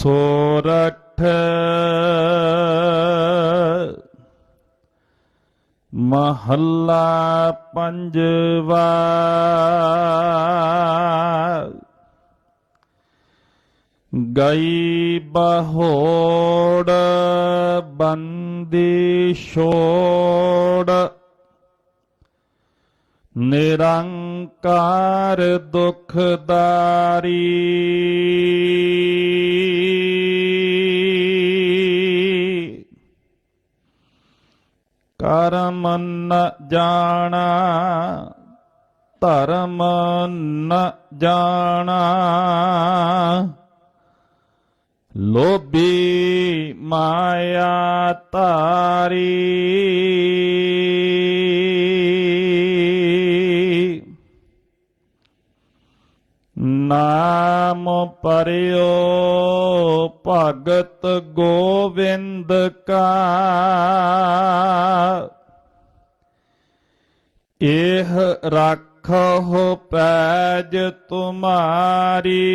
ਸੋਰਠ ਮਹੱਲਾ ਪੰਜਵਾ ਗਈ ਬਹੋੜ ਬੰਦੀ ਛੋੜ ਨਿਰੰਕਾਰ ਦੁਖਦਾਰੀ ਕਰਮ ਨ ਜਾਣਾ ਧਰਮ ਨ ਜਾਣਾ। ਲੋਭੀ ਮਾਇਆ ਧਾਰੀ ਨਾਮ ਪਰਿਓ ਭਗਤ ਗੋਵਿੰਦ ਕਾ। ਇਹ ਰੱਖੋ ਪੈਜ ਤੁਮਾਰੀ।